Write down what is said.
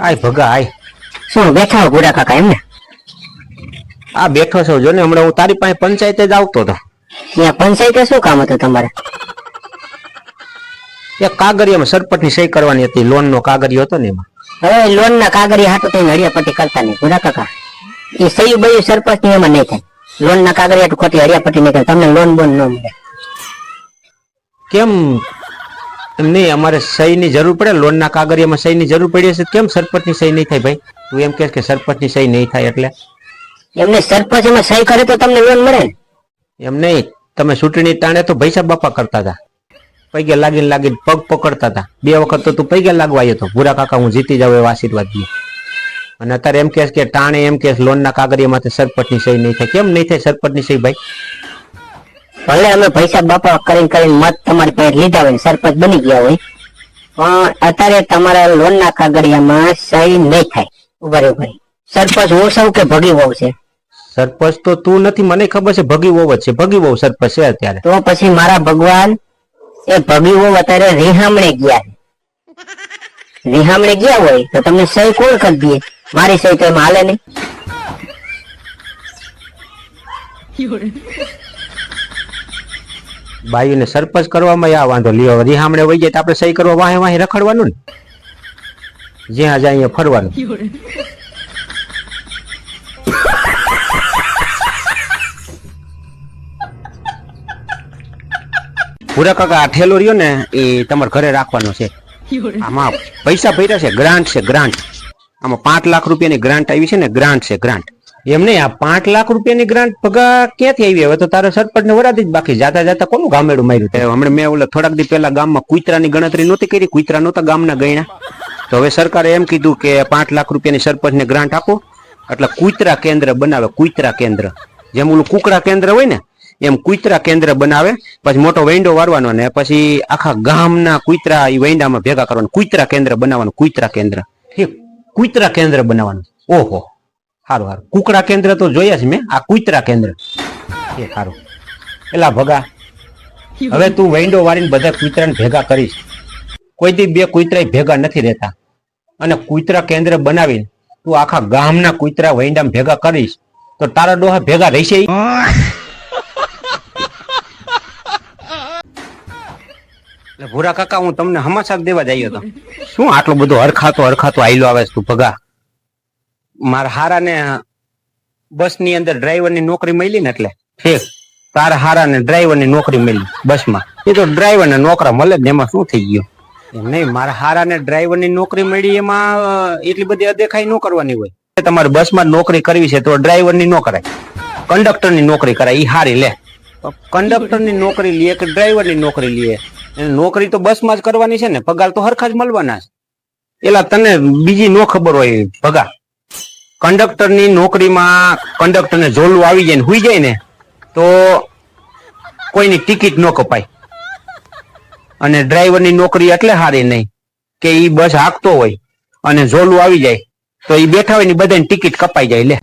આય ભગા આય. શું બેઠા હો કાકા એમને? આ બેઠો છો જો ને હમણાં હું તારી પાસે પંચાયતે જ આવતો હતો ત્યાં પંચાયતે શું કામ હતું તમારે? એક કાગરિયામાં સરપટની સહી કરવાની હતી લોન નો કાગરિયો હતો ને એમાં. હવે લોન ના કાગળિયા હાટું તો હળિયાપટ્ટી કરતા નહીં બુડા કાકા. એ સહી બયું સરપંચની એમાં નહીં થાય. લોન ના કાગરિયા ખોટી હળિયાપટ્ટી નહીં કરે તમને લોન બોન ન મળે. કેમ એમ નહીં અમારે સહીની જરૂર પડે લોનના કાગળિયામાં સહીની જરૂર પડી હશે કેમ સરપંચની સહી નહીં થાય ભાઈ? તું એમ કે સરપંચની સહી નહીં થાય એટલે. એમને સરપંચ એમાં સહી કરે તો તમને લોન મળે એમ નહીં તમે ચૂંટણી ટાણે તો ભૈસા બાપા કરતા હતા. પૈગે લાગીને લાગીને પગ પકડતા હતા. બે વખત તો તું પૈગે લાગવા આવ્યો હતો ભૂરા કાકા હું જીતી જાઉં એવા આશીર્વાદ દઈએ અને અત્યારે એમ કે ટાણે એમ કે લોનના કાગળિયામાંથી સરપંચની સહી નહીં થાય. કેમ નહીં થાય સરપંચની સહી ભાઈ? ભલે અમે પૈસા બાપા કરીને કરીને મત તમારી પાસે લીધા હોય ને સરપંચ બની ગયા હોય પણ અત્યારે તમારા લોન ના કાગળિયામાં સહી નહીં થાય. ઊભા સરપંચ હું સૌ કે ભગી વહુ છે? સરપંચ તો તું નથી મને ખબર છે ભગી વહુ જ છે ભગી વહુ સરપંચ છે અત્યારે. તો પછી મારા ભગવાન એ ભગી વહુ અત્યારે રિહામણે ગયા છે. રિહામણે ગયા હોય તો તમને સહી કોણ કરી દે? મારી સહી તો એમાં હાલે નહીં. બાયુને સરપંચ કરવામાં આ વાંધો, લ્યો રિહામણે વહી જાય તો આપણે સહી કરવા વાહે વાહે રખડવાનું ને? જ્યાં જાય અહીંયા ફરવાનું. પૂરા કાકા, આ ઠેલો રહ્યો ને, એ તમારે ઘરે રાખવાનો છે. આમાં પૈસા ભર્યા છે ગ્રાન્ટ છે ગ્રાન્ટ આમાં પાંચ લાખ રૂપિયાની ગ્રાન્ટ આવી છે ને ગ્રાન્ટ છે ગ્રાન્ટ એમ નહીં આ પાંચ લાખ રૂપિયાની ગ્રાન્ટ ભગા ક્યાંથી આવી? હવે તો તારે સરપંચ ને વરાદી જ બાકી. જાતા જાતા કોનું ગામેડું માર્યું હમણાં મેં ઓલા થોડાક દી પહેલા ગામમાં કુતરાની ગણતરી નહોતી કરી કુતરા નહોતા ગામના ગણ્યા. તો હવે સરકારે એમ કીધું કે પાંચ લાખ રૂપિયાની સરપંચને ગ્રાન્ટ આપો. એટલે કુતરા કેન્દ્ર બનાવે કુતરા કેન્દ્ર. જેમ ઓલું કુકડા કેન્દ્ર હોય ને એમ કુતરા કેન્દ્ર બનાવે. પછી મોટો વેંડો વારવાનો ને પછી આખા ગામના કુતરા એ વેંડામાં ભેગા કરવાનું. કુતરા કેન્દ્ર બનાવવાનું કુતરા કેન્દ્ર. ઠીક કુતરા કેન્દ્ર બનાવવાનું. ઓહો. સારું સારું કુકડા કેન્દ્ર તો જોયા છે મેં. આ કુતરા કેન્દ્ર. એ સારું એલા ભગા, હવે તું વૈંડો વાળીને બધા કુતરાને ભેગા કરીશ. કોઈ દી બે કુતરા ભેગા નથી રહેતા. અને કુતરા કેન્દ્ર બનાવીને તું આખા ગામના કુતરા વૈંડામાં ભેગા કરીશ, તો તારા ડોહા ભેગા રહેશે? ભૂરા કાકા, હું તમને હમાસાક દેવા જઈ હતો શું આટલો બધો હરખાતો હરખાતો આયલો આવે તું ભગા? મારા હારા ને બસની અંદર ડ્રાઈવરની નોકરી મળી ને એટલે? ઠીક. તારા હારા ને ડ્રાઈવરની નોકરી મળી બસમાં. એ તો ડ્રાઈવર ને નોકરા મળે ને એમાં શું થઈ ગયું? નહીં, મારા હારા ને ડ્રાઈવરની નોકરી મળી એમાં એટલી બધી અદેખાઈ ન કરવાની હોય. તમારે બસમાં નોકરી કરવી છે તો ડ્રાઈવરની ન કરાય. કંડક્ટરની નોકરી કરાય, ઈ હારી લે. કંડક્ટરની નોકરી લે કે ડ્રાઈવરની નોકરી લે? નોકરી તો બસમાં જ કરવાની છે ને, પગાર તો હરખા જ મળવાના છે. એલા તને બીજી નો ખબર હોય પગાર કંડક્ટરની નોકરીમાં કંડક્ટર ને ઝોલું આવી જાય ને હુઈ જાય ને, તો કોઈની ટિકિટ ન કપાય. અને ડ્રાઈવરની નોકરી એટલે હારી નહીં, કે એ બસ હાંકતો હોય અને ઝોલું આવી જાય, તો એ બેઠા હોય ને બધાની ટિકિટ કપાઈ જાય, લે.